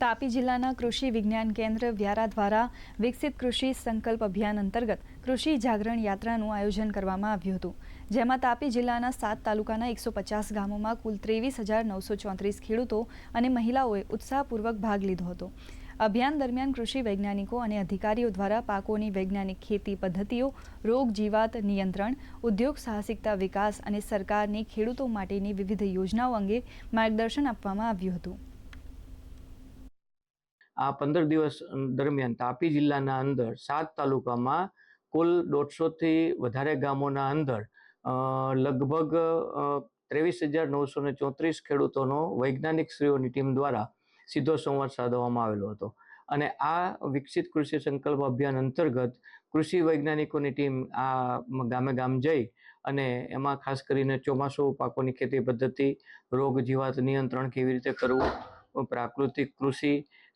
તાપી જિલ્લાના કૃષિ વિજ્ઞાન કેન્દ્ર વ્યારા દ્વારા વિકસિત કૃષિ સંકલ્પ અભિયાન અંતર્ગત કૃષિ જાગરણ યાત્રાનું આયોજન કરવામાં આવ્યું હતું. જેમાં તાપી જિલ્લાના સાત તાલુકાના એકસો પચાસ ગામોમાં કુલ ત્રેવીસ હજાર નવસો ચોત્રીસ ખેડૂતો અને મહિલાઓએ ઉત્સાહપૂર્વક ભાગ લીધો હતો. અભિયાન દરમિયાન કૃષિ વૈજ્ઞાનિકો અને અધિકારીઓ દ્વારા પાકોની વૈજ્ઞાનિક ખેતી પદ્ધતિઓ, રોગ જીવાત નિયંત્રણ, ઉદ્યોગ સાહસિકતા વિકાસ અને સરકારની ખેડૂતો માટેની વિવિધ યોજનાઓ અંગે માર્ગદર્શન આપવામાં આવ્યું હતું. આ પંદર દિવસ દરમિયાન તાપી જિલ્લાના અંદર સાત તાલુકામાં કુલ દોઢસોથી વધારે ગામોના અંદર લગભગ ત્રેવીસ હજાર નવસો ને ચોત્રીસ ખેડૂતોનો વૈજ્ઞાનિક શ્રીઓની ટીમ દ્વારા સીધો સંવાદ સાધવામાં આવેલો હતો. અને આ વિકસિત કૃષિ સંકલ્પ અભિયાન અંતર્ગત કૃષિ વૈજ્ઞાનિકોની ટીમ આ ગામે ગામ જઈ અને એમાં ખાસ કરીને ચોમાસું પાકોની ખેતી પદ્ધતિ, રોગ જીવાત નિયંત્રણ કેવી રીતે કરવું પ્રાકૃતિક કૃષિ,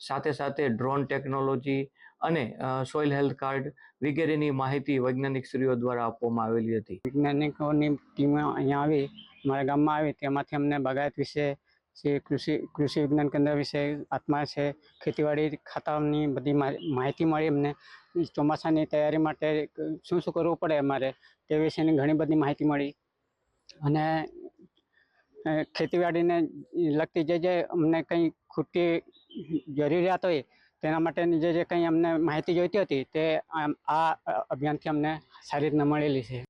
સાથે સાથે ડ્રોન ટેકનોલોજી અને સોઇલ હેલ્થ કાર્ડ વગેરેની માહિતી વૈજ્ઞાનિક શ્રીઓ દ્વારા આપવામાં આવેલી હતી. વૈજ્ઞાનિકોની ટીમ અહીંયા આવી, અમારા ગામમાં આવી, તેમાંથી અમને બગાયત વિશે, જે કૃષિ કૃષિ વિજ્ઞાન કેન્દ્ર વિશે આત્મા છે, ખેતીવાડી ખાતાની બધી માહિતી મળી અમને. ચોમાસાની તૈયારી માટે શું શું કરવું પડે અમારે તે વિશેની ઘણી બધી માહિતી મળી. અને ખેતીવાડીને લગતી જે જે અમને કંઈ ખૂટી જરૂરિયાત હોય, તેના માટેની જે જે કંઈ અમને માહિતી જોઈતી હતી, તે આ અભિયાનથી અમને સારી રીતના મળેલી છે.